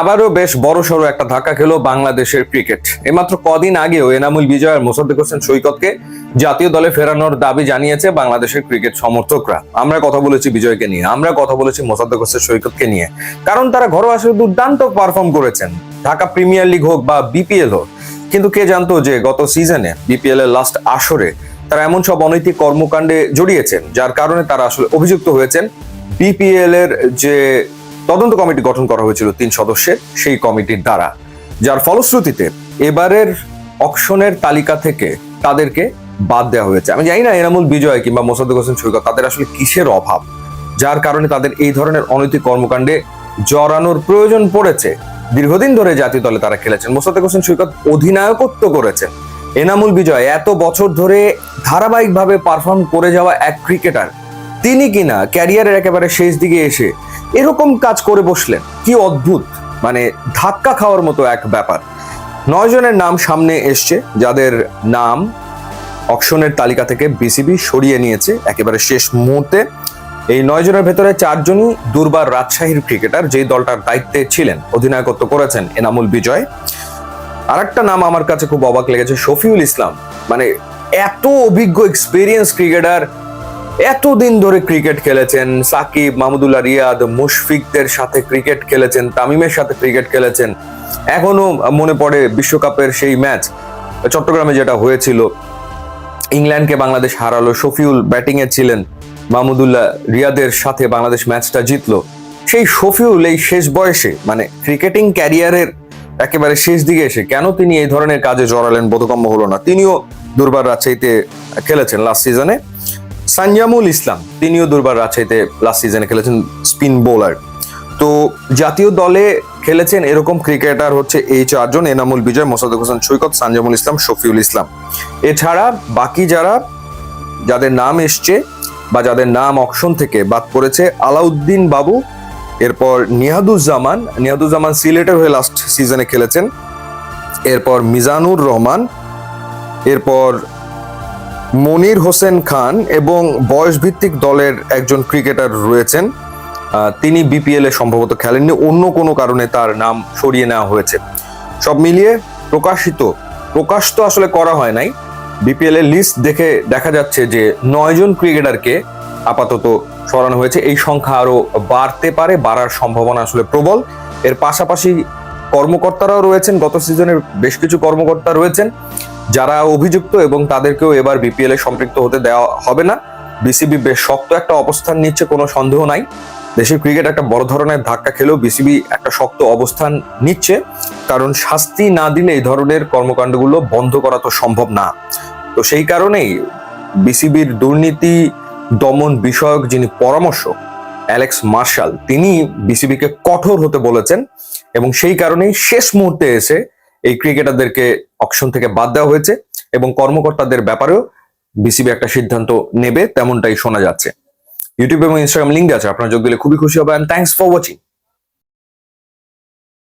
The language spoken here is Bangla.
আবারও বেশ বড় সড়ো একটা ধাক্কা খেলো বাংলাদেশের ক্রিকেট। এইমাত্র কদিন আগেও এনামুল বিজয় আর মোসাদ্দেক হোসেন সৈকতকে জাতীয় দলে ফেরানোর দাবি জানিয়েছে বাংলাদেশের ক্রিকেট সমর্থকরা। আমরা কথা বলেছি বিজয়কে নিয়ে, আমরা কথা বলেছি মোসাদ্দেক হোসেন সৈকতকে নিয়ে। কারণ তারা ঘরোয়া আসলে দুর্দান্ত পারফর্ম করেছেন, ঢাকা প্রিমিয়ার লিগ হোক বা বিপিএল হোক। কিন্তু কে জানতো যে গত সিজনে বিপিএল এর লাস্ট আসরে তারা এমন সব অনৈতিক কর্মকাণ্ডে জড়িয়েছেন, যার কারণে তারা আসলে অভিযুক্ত হয়েছেন। বিপিএল এর যে তদন্ত কমিটি গঠন করা হয়েছিল তিন সদস্যের সেই কমিটির দ্বারা, যার ফলশ্রুতিতে এবারের অকশনের তালিকা থেকে তাদেরকে বাদ দেওয়া হয়েছে। আমি জানি না এনামুল বিজয় কিংবা মোসাদ্দেক হোসেন সৈকত, তাদের আসলে কিসের অভাব? যার কারণে তাদের এই ধরনের অনৈতিক কর্মকাণ্ডে জড়ানোর প্রয়োজন পড়েছে। দীর্ঘদিন ধরে জাতীয় দলে তারা খেলেছেন। মোসাদ্দেক হোসেন সৈকত অধিনায়কত্ব করেছেন। এনামুল বিজয় এত বছর ধরে ধারাবাহিকভাবে পারফর্ম করে যাওয়া এক ক্রিকেটার তিনি কিনা ক্যারিয়ারের একেবারে শেষ দিকে এসে এরকম কাজ করে বসলেন। কি অদ্ভুত। মানে ধাক্কা খাওয়ার মতো এক ব্যাপার। নয় জনের নাম সামনে এসছে, যাদের নাম অকশনের তালিকা থেকে বিসিবি সরিয়ে নিয়েছে একেবারে শেষ মুহূর্তে। এই নয় জনের ভেতরে চারজনই দুর্বার রাজশাহীর ক্রিকেটার, যেই দলটার দায়িত্বে ছিলেন, অধিনায়কত্ব করেছেন এনামুল বিজয়। আরেকটা নাম আমার কাছে খুব অবাক লেগেছে, শফিউল ইসলাম। মানে এত অভিজ্ঞ এক্সপিরিয়েন্স ক্রিকেটার এতদিন ধরে ক্রিকেট খেলেছেন সাকিব, মাহমুদুল্লাহ, রিয়াদ, মুশফিকদের সাথে ক্রিকেট খেলেছেন, তামিমের সাথে ক্রিকেট খেলেছেন। এখনও মনে পড়ে বিশ্বকাপের সেই ম্যাচ। চট্টগ্রামে যেটা হয়েছিল, ইংল্যান্ডকে বাংলাদেশ হারালো, শফিউল ব্যাটিংয়ে ছিলেন, মাহমুদুল্লাহ, রিয়াদের সাথে বাংলাদেশ ম্যাচটা জিতলো। সেই শফিউল এই শেষ বয়সে মানে ক্রিকেটিং ক্যারিয়ারের একেবারে শেষ দিকে এসে কেন তিনি এই ধরনের কাজে জড়ালেন, বোধগম্য হলো না। তিনিও দুর্বার রাজশাহীতে খেলেছেন লাস্ট সিজনে সানজামুল ইসলাম, তিনিও দুর্বার রাজশাহীতে লাস্ট সিজনে খেলেছেন স্পিন বোলার তো জাতীয় দলে খেলেছেন এরকম ক্রিকেটার হচ্ছে এই চারজন এনামুল বিজয়, মোসাদ্দেক হোসেন সৈকত, সানজামুল ইসলাম, শফিউল ইসলাম। এছাড়া বাকি যারা, যাদের নাম এসছে বা যাদের নাম অকশন থেকে বাদ পড়েছে, আলাউদ্দিন বাবু, এরপর নিহাদুজ্জামান নিহাদুজ্জামান সিলেটের হয়ে লাস্ট সিজনে খেলেছেন। এরপর মিজানুর রহমান, এরপর মনির হোসেন খান এবং বয়সভিত্তিক দলের একজন ক্রিকেটার রয়েছেন। তিনি বিপিএল এ সম্ভবত খেলেননি, অন্য কোনো কারণে তার নাম সরিয়ে নেওয়া হয়েছে। সব মিলিয়ে প্রকাশিত প্রকাশ তো আসলে করা হয় নাই। বিপিএল এর লিস্ট দেখে দেখা যাচ্ছে যে নয়জন ক্রিকেটারকে আপাতত সরানো হয়েছে। এই সংখ্যা আরও বাড়তে পারে, বাড়ার সম্ভাবনা আসলে প্রবল। এর পাশাপাশি কর্মকর্তারাও রয়েছেন, গত সিজনের বেশ কিছু কর্মকর্তা রয়েছেন, যারা অভিযুক্ত এবং তাদেরকেও এবার বিপিএল এ সম্পৃক্ত হতে দেওয়া হবে না। বিসিবি বেশ শক্ত একটা অবস্থান নিচ্ছে, কোনো সন্দেহ নাই। দেশের ক্রিকেট একটা বড় ধরনের ধাক্কা খেলেও বিসিবি একটা শক্ত অবস্থান নিচ্ছে, কারণ শাস্তি না দিলে এই ধরনের কর্মকাণ্ডগুলো বন্ধ করা তো সম্ভব না। তো সেই কারণেই বিসিবির দুর্নীতি দমন বিষয়ক যিনি পরামর্শক অ্যালেক্স মার্শাল, তিনি বিসিবিকে কঠোর হতে বলেছেন এবং সেই কারণেই শেষ মুহূর্তে এসে এই ক্রিকেটারদেরকে অকশন থেকে বাদ দেওয়া হয়েছে এবং কর্মকর্তাদের ব্যাপারেও বিসিবি একটা সিদ্ধান্ত নেবে, তেমনটাই শোনা যাচ্ছে। ইউটিউব এবং ইনস্টাগ্রাম লিঙ্ক আছে, আপনারা যোগ দিলে খুবই খুশি হবে অ্যান্ড থ্যাংকস ফর ওয়াচিং